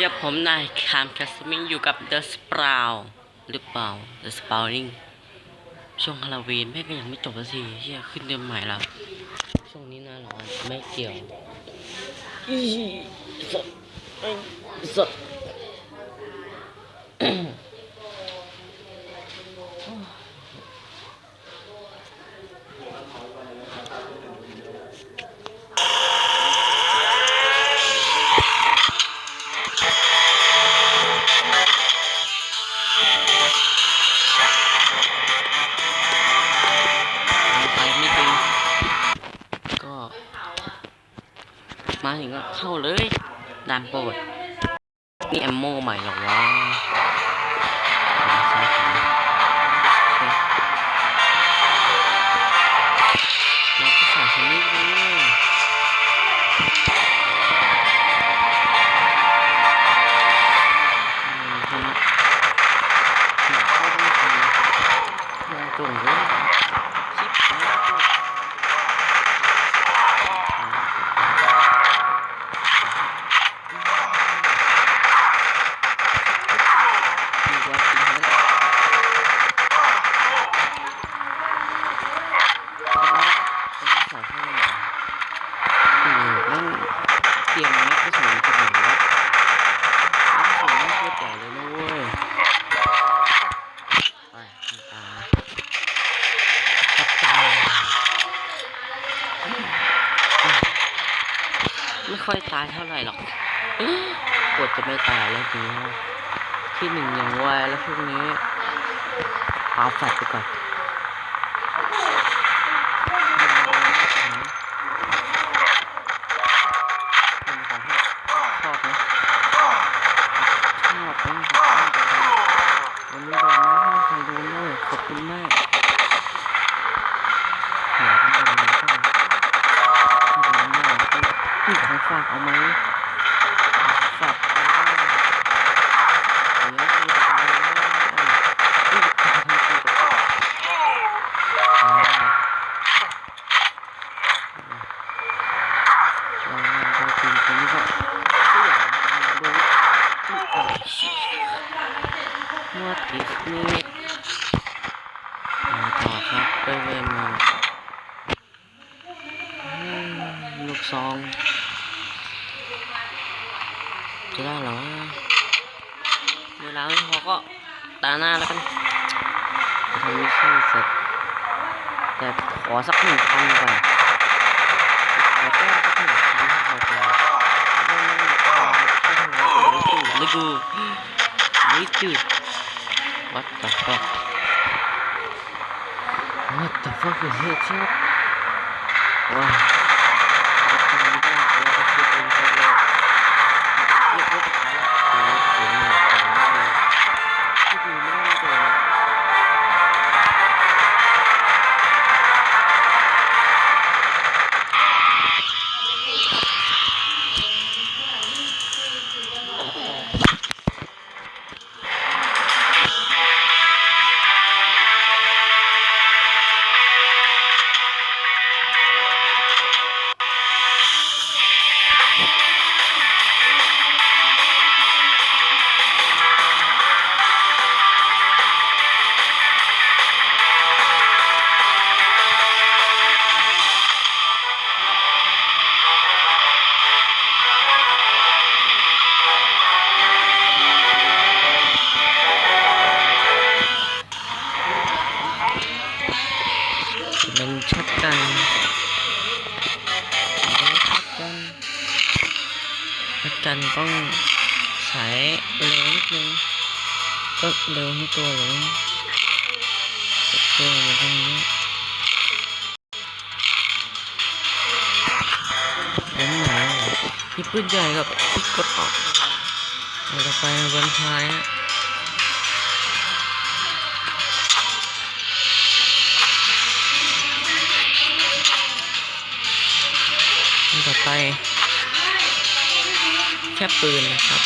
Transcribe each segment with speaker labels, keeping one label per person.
Speaker 1: ดีครับผมนายคามแคสมิงอยู่กับเดอะสปราวหรือเปล่าเดอะสปาวนิ่งช่วงฮาโลวีนแม่งก็ยังไม่จบสักทีเฮียขึ้นเดือนใหม่แล้วช่วงนี้หน่าร้อนไม่เกี่ยวอีสดสด้าถึงก็เข้าเลยด่านโปรดมีแอมโมใหม่หรอวะ ไม่ค่อยตายเท่าไหร่หรอกปวดจะไม่ตายแล้วทีนี้ที่หนึ่งอย่างไวแล้วพวงนี้เอาแฟดไปก่อน พันให้พอใจไม่ไม่ไม่ไม่ไม่ไม่กูไม่จืด what the fuck what the fuck is it shit เป็นช็อตกันเป็นช็อตกันช็อตกันต้องใช้เร็วนิดนึงก็เร็วให้ตัวเลยตัวมันตรงนี้เป็นไหนนี่ปืนใหญ่กับปืนกดออกเราจะไปบนท้ายฮะ ต่อไป แค่ปืนนะครับ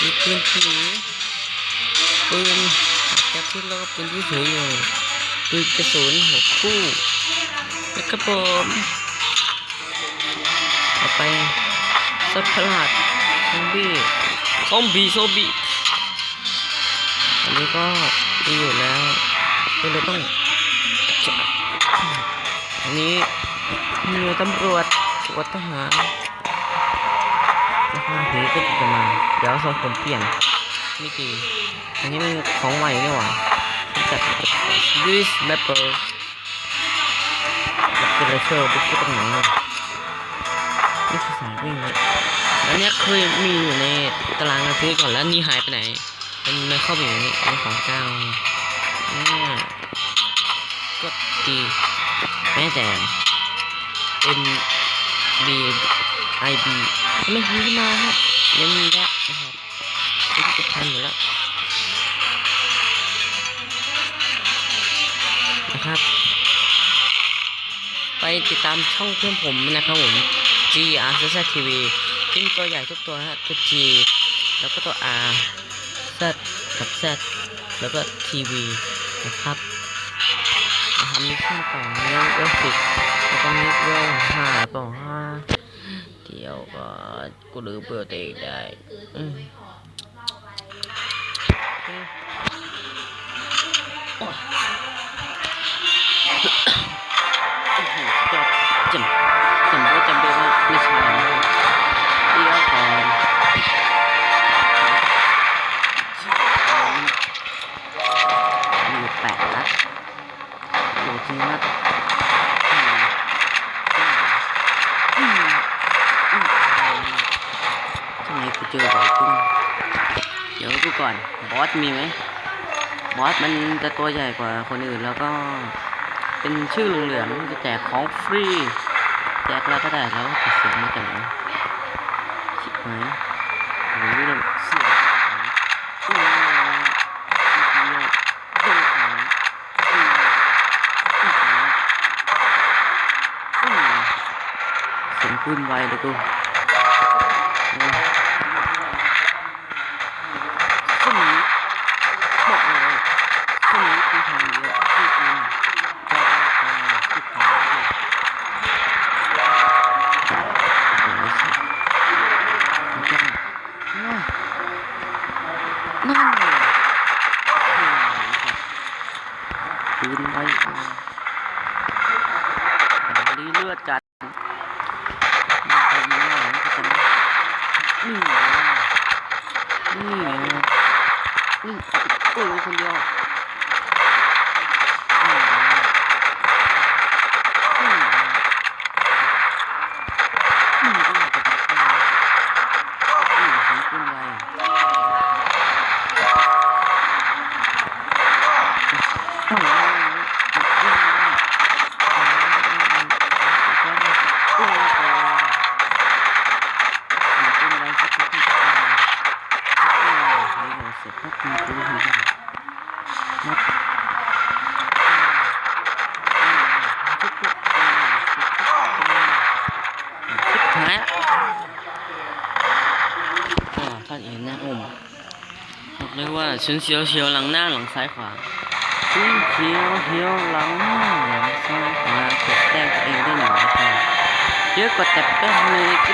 Speaker 1: มีปืนผีปืนแก๊ปที่แล้วก็ปืนที่ถืออยู่ปืนกระสุนหัวคู่แล้วก็บอมต่อไปสัตว์ประหลาดซอมบี้ซอมบี้ซอมบี้อันนี้ก็มีอยู่แล้วก็เลยต้องอันนี้มีตำรวจ วจทหารแล้วก็ทีนี้ก็จะมา เดี๋ยวสองผมเปลี่ยนนี่คืออันนี้มันของใหม่นี่หว่าจัดดิสแมปเปอร์แล้วก็เลเซอร์บุ๊กตรงไหนเนี่ยนี่คือสายวิ่งเลยอันเนี้ยเคยมีอยู่ในตารางการซื้อก่อนแล้วนี่หายไปไหนมันไม่เข้าไปอยู่ในในของเจ้าเนี่ยกดดีแม้แต่ N B I B ไม่ซื้อมาครับยังมีล้วนะครับซื้อจะพันอยู่แล้วนะครับ ไปติดตามช่องเพื่อนผมนะครับผม G R Z Z TV ขึ้นตัวใหญ่ทุกตัวฮะตัว G แล้วก็ตัว R Z กับ Z แล้วก็ TV นะครับำมิชชั่นต่อเนื่องเวลสิบแล้วก็มิชเวลห้าต่อห้าเดี๋ยวก็กูลืมเปิดเองได้จับจับ ก่อน บอสมีไหมบอสมันจะตัวใหญ่กว่าคนอื่นแล้วก็เป็นชื่อเหลืองๆจะแจกของฟรีแจกแล้วก็ได้แล้วจะเสียงมาจากไหนชิบหายโอ้ยเรื่องเสียงของอืมอืมอืมเสียงปืนไวเลยกูอืมซึ่งนี้บอกเลยซึ่งนี้คือทางเดียวที่คุณจะเอาที่ทางเดียว โอ้โหสิมันจะว้านั่นไงโอ้โหครับ ปืนไว้อะอันนี้เลือดจัดมันจะมีอะไรมันก็จะมีนี่ไงนี่ไงนี่เอาไปเออคนเดียวนี่ไงนี่ไง อืมก็อยากจะทำอะไรอืมฉันเป็นไรโอ้ยอืมโอ้ยมันเป็นไรสักทีสักทีใช้ เลยเสร็จก็คือรู้ที่ได้นับชิบชิบชิบหายอ่าท่านเห็นนะผมบอกเลยว่าชุนเฉียวเฉียวหลังหน้าหลังซ้ายขวาชุนเฉียวเฉียวหลังหน้าหลังซ้ายขวากดแต้มตัวเองได้หนึ่งนาทีเยอะกว่าแต่แป้งเลยชิ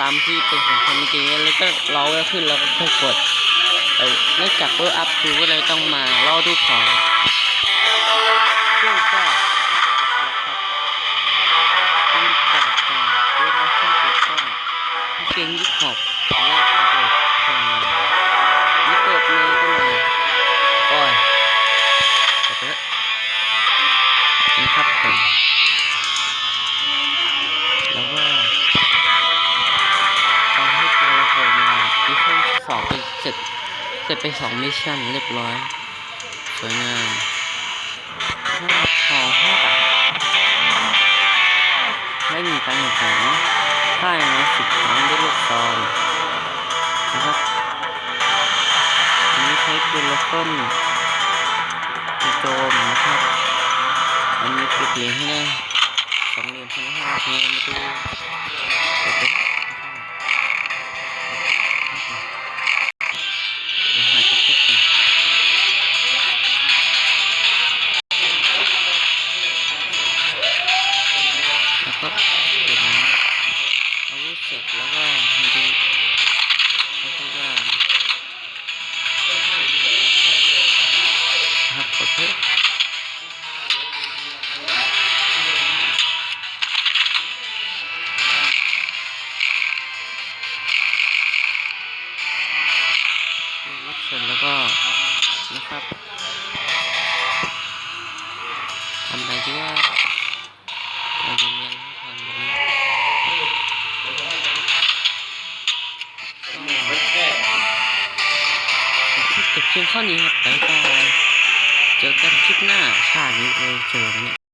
Speaker 1: ตามที่เป็นของคนจริงๆแล้วก็รอไว้ขึ้นแล้วก็ค่อยกดแต่เนื่องจากเวอร์อัพคือก็เลยต้องมารอดูของเครื่องก็ สองเป็นเสร็จเสร็จไปสองมิชชั่นเรียบร้อย สวยงามห้าทองห้าบาทไม่มีการแข่งขันค่ายมาสิบครั้งด้วยลูกซองนะครับอันนี้ใช้ปืปืนรถต้นโจมนะครับ อันนี้เก็บเหรียญให้ได้สองเหรียญใช่ไหมครับเนี่ยมาดูโอเคเดี๋ แล้วก็นะครับทำอะไรดีว่าเราจะเรียนให้ทำแบบนี้ก็จบเพียงเท่านี้ครับบ๊ายบายเจอกันคลิปหน้าชาตินี้เลยเจอกันเนี่ย